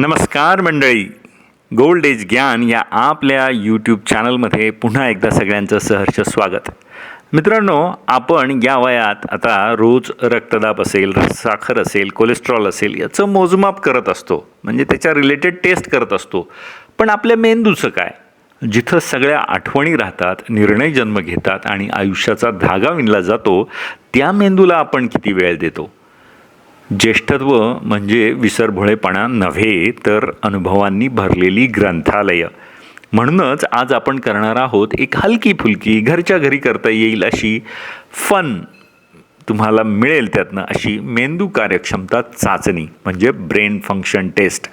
नमस्कार मंडळी. Gold age ज्ञान या आपल्या यूट्यूब चॅनलमध्ये पुन्हा एकदा सगळ्यांचं सहर्ष स्वागत. मित्रांनो आपण या वयात आता रोज रक्तदाब असेल साखर असेल कोलेस्ट्रॉल असेल याचं मोजमाप करत असतो. म्हणजे त्याच्या रिलेटेड टेस्ट करत असतो. पण आपल्या मेंदूचं काय? जिथं सगळ्या आठवणी राहतात निर्णय जन्म घेतात आणि आयुष्याचा धागा विणला जातो त्या मेंदूला आपण किती वेळ देतो? ज्येष्ठत्व म्हणजे विसरभोळेपणा नव्हे तर अनुभवांनी भरलेली ग्रंथालय. म्हणूनच आज आपण करणार आहोत एक हलकी फुलकी घरच्या घरी करता येईल अशी फन तुम्हाला मिळेल त्यातनं अशी मेंदू कार्यक्षमता चाचणी म्हणजे ब्रेन फंक्शन टेस्ट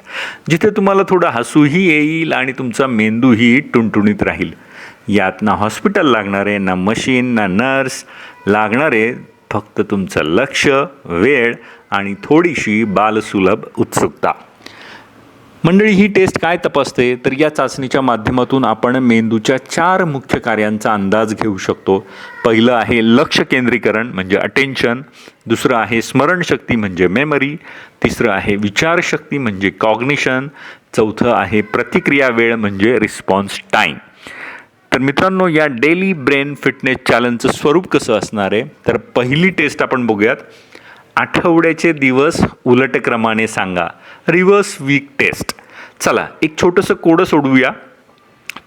जिथे तुम्हाला थोडं हसूही येईल आणि तुमचा मेंदूही टुणटुणीत राहील. यात ना हॉस्पिटल लागणारे ना मशीन ना नर्स लागणारे फक्त तुमचं लक्ष वेळ आणि थोडीशी बालसुलभ उत्सुकता. मंडळी ही टेस्ट काय तपासते? तर या चाचणीच्या माध्यमातून आपण मेंदूच्या चार मुख्य कार्यांचा अंदाज घेऊ शकतो. पहिलं आहे लक्ष केंद्रीकरण म्हणजे अटेन्शन दुसरं आहे स्मरणशक्ती म्हणजे मेमरी तिसरं आहे विचारशक्ती म्हणजे कॉग्निशन चौथं आहे प्रतिक्रिया वेळ म्हणजे रिस्पॉन्स टाईम तर मित्रांनो या डेली ब्रेन फिटनेस चॅलेंजचं स्वरूप कसं असणार आहे? तर पहिली टेस्ट आपण बघूयात. आठवड्याचे दिवस उलट क्रमाने सांगा. Reverse week test. चला एक छोटंसं कोडं सोडवूया.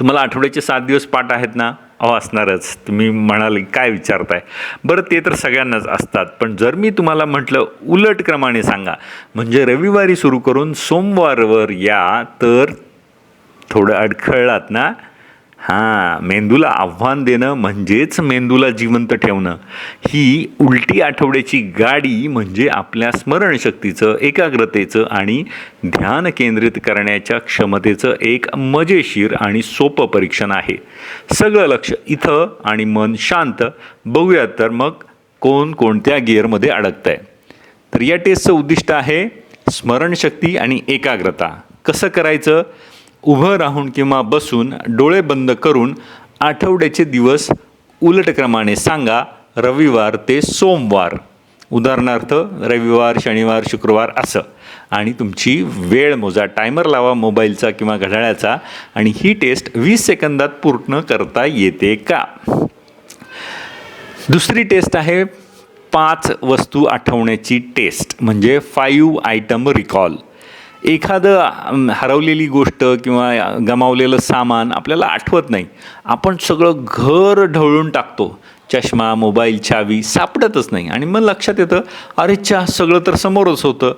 तुम्हाला आठवड्याचे सात दिवस पाठ आहेत ना? अहो असणारच. तुम्ही म्हणाल काय विचारताय? बरं ते तर सगळ्यांनाच असतात. पण जर मी तुम्हाला म्हटलं उलट क्रमाने सांगा म्हणजे रविवारी सुरू करून सोमवारवर या तर थोडं अडखळलात ना? हां मेंदूला आव्हान देणं म्हणजेच मेंदूला जिवंत ठेवणं. ही उलटी आठवड्याची गाडी म्हणजे आपल्या स्मरणशक्तीचं एकाग्रतेचं आणि ध्यान केंद्रित करण्याच्या क्षमतेचं एक मजेशीर आणि सोपं परीक्षण आहे. सगळं लक्ष इथं आणि मन शांत. बघूयात तर मग कोण कोणत्या गिअरमध्ये अडकतं आहे तर या टेस्टचं उद्दिष्ट आहे स्मरणशक्ती आणि एकाग्रता. कसं करायचं? उभं राहून किंवा बसून डोळे बंद करून आठवड्याचे दिवस उलट क्रमाने सांगा रविवार ते सोमवार. उदाहरणार्थ रविवार शनिवार शुक्रवार असं. आणि तुमची वेळ मोजा. टायमर लावा मोबाईलचा किंवा घड्याळाचा आणि ही टेस्ट वीस सेकंदात पूर्ण करता येते का? दुसरी टेस्ट आहे पाच वस्तू आठवण्याची टेस्ट म्हणजे फाईव्ह आयटम रिकॉल. एखादं हरवलेली गोष्ट किंवा गमावलेलं सामान आपल्याला आठवत नाही. आपण सगळं घर ढवळून टाकतो. चष्मा मोबाईल चावी सापडतच नाही. आणि मग लक्षात येतं अरे चा सगळं तर समोरच होतं.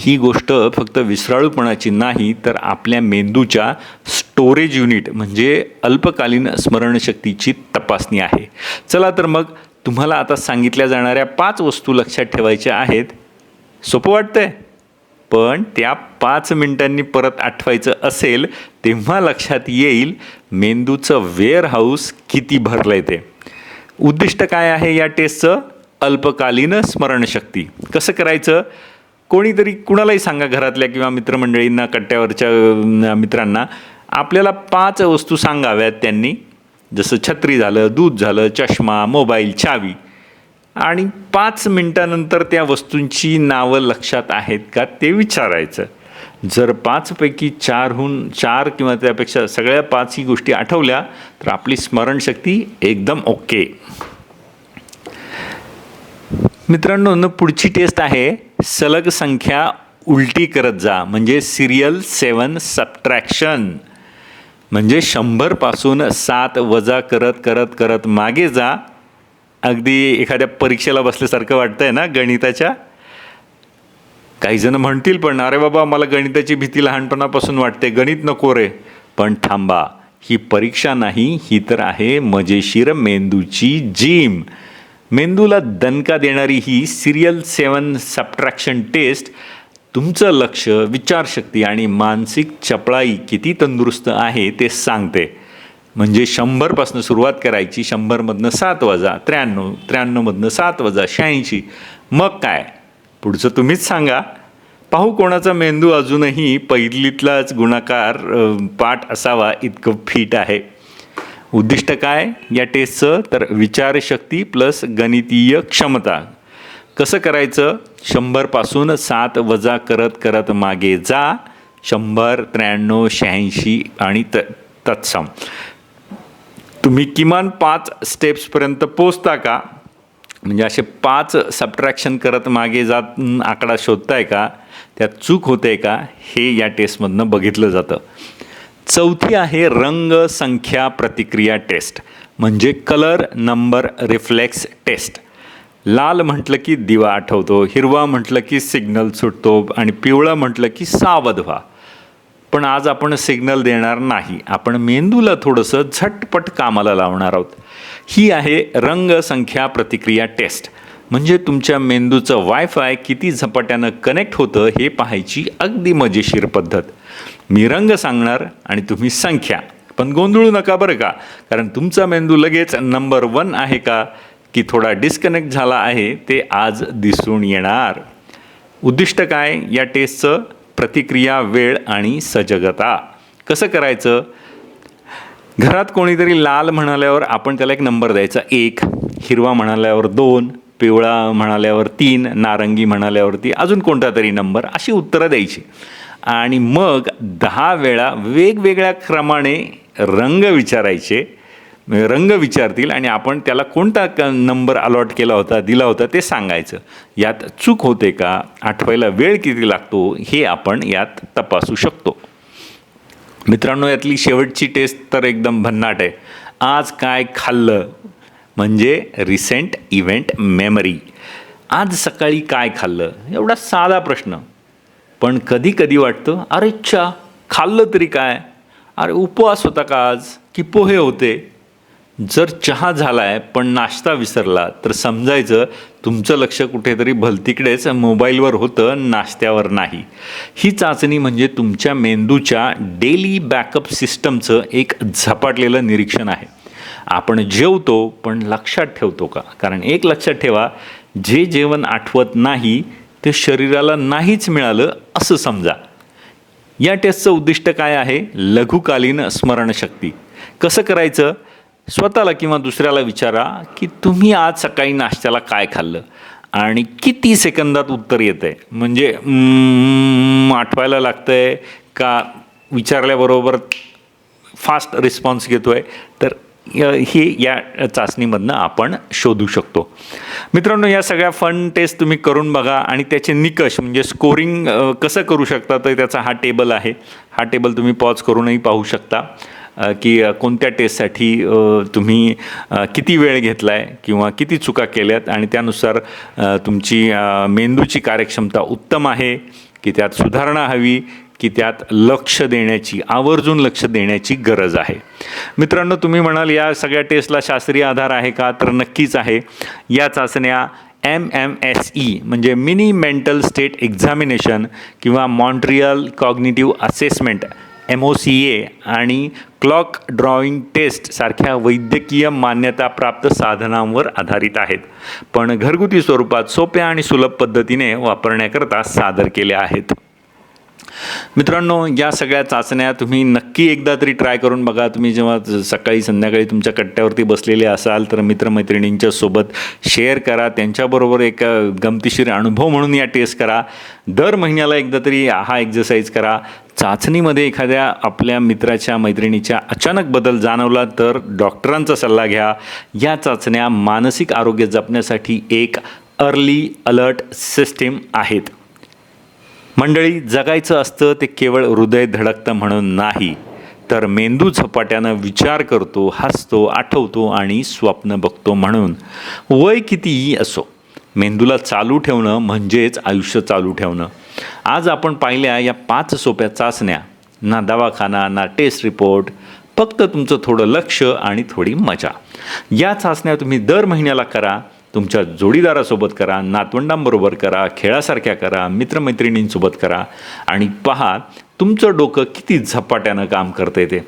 ही गोष्ट फक्त विसराळूपणाची नाही तर आपल्या मेंदूच्या स्टोरेज युनिट म्हणजे अल्पकालीन स्मरणशक्तीची तपासणी आहे. चला तर मग तुम्हाला आता सांगितल्या जाणाऱ्या पाच वस्तू लक्षात ठेवायच्या आहेत. सोपं वाटतंय? पण त्या पाच मिनिटांनी परत आठवायचं असेल तेव्हा लक्षात येईल मेंदूचं वेअरहाऊस किती भरलं आहे ते. उद्दिष्ट काय आहे या टेस्टचं अल्पकालीन स्मरणशक्ती. कसं करायचं? कोणीतरी कुणालाही सांगा घरातल्या किंवा मित्रमंडळींना कट्ट्यावरच्या मित्रांना. आपल्याला पाच वस्तू सांगाव्यात त्यांनी. जसं छत्री झालं दूध झालं चष्मा मोबाईल चावी. आणि पाच मिनटानंतर त्या वस्तूंची नावं लक्षात आहेत का ते विचारायचं. जर पाचपैकी चारहून चार किंवा त्यापेक्षा सगळ्या पाचही गोष्टी आठवल्या तर आपली स्मरणशक्ती एकदम ओके. मित्रांनो न पुढची टेस्ट आहे. सलग संख्या उलटी करत जा. म्हणजे सिरियल सेवन सबट्रॅक्शन. म्हणजे शंभरपासून सात वजा करत करत करत मागे जा. अगदी एखाद्या परीक्षेला बसल्यासारखं वाटतं आहे ना गणिताच्या? काही जण म्हणतील पण अरे बाबा मला गणिताची भीती लहानपणापासून वाटते. गणित नको रे. पण थांबा ही परीक्षा नाही ही तर आहे मजेशीर मेंदूची जिम. मेंदूला दणका देणारी ही सिरियल सेवन सबट्रॅक्शन टेस्ट तुमचं लक्ष विचारशक्ती आणि मानसिक चपळाई किती तंदुरुस्त आहे ते सांगते. म्हणजे शंभरपासून सुरुवात करायची शंभरमधनं सात वजा त्र्याण्णव त्र्याण्णवमधनं सात वजा शहाऐंशी. मग काय? पुढचं तुम्हीच सांगा. पाहू कोणाचा मेंदू अजूनही पहिलीतलाच गुणाकार पाठ असावा इतकं फिट आहे. उद्दिष्ट काय? या टेस्टचं तर विचारशक्ती प्लस गणितीय क्षमता. कसं करायचं? शंभरपासून सात वजा करत करत मागे जा. शंभर त्र्याण्णव शहाऐंशी आणि त तत्सम. तुम्ही किमान पाच स्टेप्सपर्यंत पोचता का? म्हणजे असे पाच सबट्रॅक्शन करत मागे जात आकडा शोधताय का? त्यात चूक होते का? हे या टेस्टमधनं बघितलं जातं. चौथी आहे रंग संख्या प्रतिक्रिया टेस्ट म्हणजे कलर नंबर रिफ्लेक्स टेस्ट लाल म्हटलं की दिवा आठवतो हिरवा म्हटलं की सिग्नल सुटतो आणि पिवळं म्हटलं की सावध व्हा. पण आज आपण सिग्नल देणार नाही. आपण मेंदूला थोडंसं झटपट कामाला लावणार आहोत. ही आहे रंगसंख्या प्रतिक्रिया टेस्ट. म्हणजे तुमच्या मेंदूचं वायफाय किती झपाट्यानं कनेक्ट होतं हे पाहायची अगदी मजेशीर पद्धत. मी रंग सांगणार आणि तुम्ही संख्या. पण गोंधळू नका बरं का? कारण तुमचा मेंदू लगेच नंबर वन आहे का? की थोडा डिस्कनेक्ट झाला आहे ते आज दिसून येणार. उद्दिष्ट काय या टेस्टचं प्रतिक्रिया वेळ आणि सजगता. कसं करायचं? घरात कोणीतरी लाल म्हणाल्यावर आपण त्याला एक नंबर द्यायचा. एक हिरवा म्हणाल्यावर दोन पिवळा म्हणाल्यावर तीन नारंगी म्हणाल्यावरती अजून कोणता तरी नंबर? अशी उत्तरं द्यायची. आणि मग दहा वेळा वेगवेगळ्या क्रमाने रंग विचारायचे. रंग विचारतील आणि आपण त्याला कोणता क नंबर अलॉट केला होता दिला होता ते सांगायचं. यात चूक होते का आठवायला वेळ किती लागतो हे आपण यात तपासू शकतो. मित्रांनो यातली शेवटची टेस्ट तर एकदम भन्नाट आहे. आज काय खाल्लं? म्हणजे रिसेंट इव्हेंट मेमरी आज सकाळी काय खाल्लं? एवढा साधा प्रश्न. पण कधी कधी वाटतं अरेच्छा खाल्लं तरी काय? अरे उपवास होता का आज? की पोहे होते? जर चहा झाला आहे पण नाश्ता विसरला तर समजायचं तुमचं लक्ष कुठेतरी भलतीकडेच मोबाईलवर होतं नाश्त्यावर नाही. ही चाचणी म्हणजे तुमच्या मेंदूच्या डेली बॅकअप सिस्टमचं एक झपाटलेलं निरीक्षण आहे. आपण जेवतो पण लक्षात ठेवतो का? कारण एक लक्षात ठेवा जे जेवण आठवत नाही ते शरीराला नाहीच मिळालं असं समजा. या टेस्टचं उद्दिष्ट काय आहे? लघुकालीन स्मरणशक्ती. कसं करायचं? स्वतःला किंवा दुसऱ्याला विचारा की तुम्ही आज सकाळी नाश्त्याला काय खाल्लं? आणि किती सेकंदात उत्तर येतं आहे म्हणजे आठवायला लागतं आहे का? विचारल्याबरोबर फास्ट रिस्पॉन्स घेतो आहे तर हे या चाचणीमधनं आपण शोधू शकतो. मित्रांनो या सगळ्या फन टेस्ट तुम्ही करून बघा आणि त्याचे निकष म्हणजे स्कोरिंग कसं करू शकता? तर त्याचा हा टेबल आहे. हा टेबल तुम्ही पॉज करूनही पाहू शकता. की कोणत्या टेस्टसाठी तुम्ही किती वेळ घेतला आहे किंवा किती चुका केल्यात आणि त्यानुसार तुमची मेंदूची कार्यक्षमता उत्तम आहे की त्यात सुधारणा हवी की त्यात लक्ष देण्याची आवर्जून लक्ष देण्याची गरज आहे. मित्रांनो तुम्ही म्हणाल या सगळ्या टेस्टला शास्त्रीय आधार आहे का? तर नक्कीच आहे. या चाचण्या एम एम एस ई म्हणजे मिनी मेंटल स्टेट एक्झामिनेशन किंवा Montreal cognitive assessment M O C A आणि क्लॉक ड्रॉइंग टेस्ट सारख्या वैद्यकीय मान्यताप्राप्त साधनांवर आधारित आहेत. पण घरगुती स्वरूपात सोप्या आणि सुलभ पद्धतीने वापरण्याकरता सादर केल्या आहेत. मित्रांनो या सगळ्या चाचण्या तुम्ही नक्की एकदा तरी ट्राय करून बघा. तुम्ही जेव्हा सकाळी संध्याकाळी तुमच्या कट्ट्यावरती बसलेले असाल तर मित्रमैत्रिणींच्या सोबत शेअर करा. त्यांच्याबरोबर एक गमतीशीर अनुभव म्हणून या टेस्ट करा. दर महिन्याला एकदा तरी हा एक्झरसाईज करा. चाचणीमध्ये एखाद्या आपल्या मित्राच्या मैत्रिणीच्या अचानक बदल जाणवला तर डॉक्टरांचा सल्ला घ्या. या चाचण्या मानसिक आरोग्य जपण्यासाठी एक अर्ली अलर्ट सिस्टीम आहेत. मंडळी जगायचं असतं ते केवळ हृदय धडकतं म्हणून नाही तर मेंदू झपाट्यानं विचार करतो हसतो आठवतो आणि स्वप्न बघतो म्हणून. वय कितीही असो मेंदूला चालू ठेवणं म्हणजेच आयुष्य चालू ठेवणं. आज आपण पाहिल्या या पाच सोप्या चाचण्या. ना दवाखाना ना टेस्ट रिपोर्ट फक्त तुमचं थोडं लक्ष आणि थोडी मजा. या चाचण्या तुम्ही दर महिन्याला करा तुमच्या जोडीदारासोबत करा नातवंडांबरोबर करा खेळासारख्या करा मित्रमैत्रिणींसोबत करा आणि पहा तुमचं डोकं किती झपाट्यानं काम करतंय ते.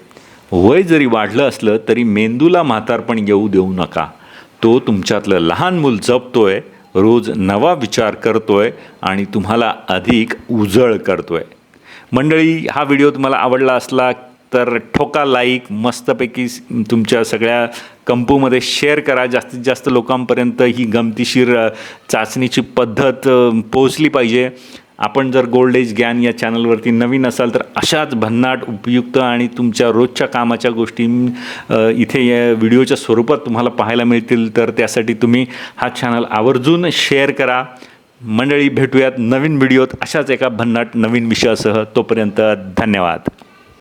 वय जरी वाढलं असलं तरी मेंदूला म्हातारपण येऊ देऊ नका. तो तुमच्यातलं लहान मूल जपतोय रोज नवा विचार करतोय आणि तुम्हाला अधिक उजळ करतोय. मंडळी हा व्हिडिओ तुम्हाला आवडला असला तर ठोका लाईक मस्तपैकी तुमच्या सगळ्या कंपूमध्ये शेअर करा. जास्तीत जास्त लोकांपर्यंत ही गमतीशीर चाचणीची पद्धत पोहोचली पाहिजे. आपण जर गोल्ड एज ज्ञान या चॅनलवरती नवीन असाल तर अशाच भन्नाट उपयुक्त आणि तुमच्या रोजच्या कामाच्या गोष्टी इथे या व्हिडिओच्या स्वरूपात तुम्हाला पाहायला मिळतील. तर त्यासाठी तुम्ही हा चॅनल आवर्जून शेअर करा. मंडळी भेटूयात नवीन व्हिडिओत अशाच एका भन्नाट नवीन विषयासह. तोपर्यंत धन्यवाद.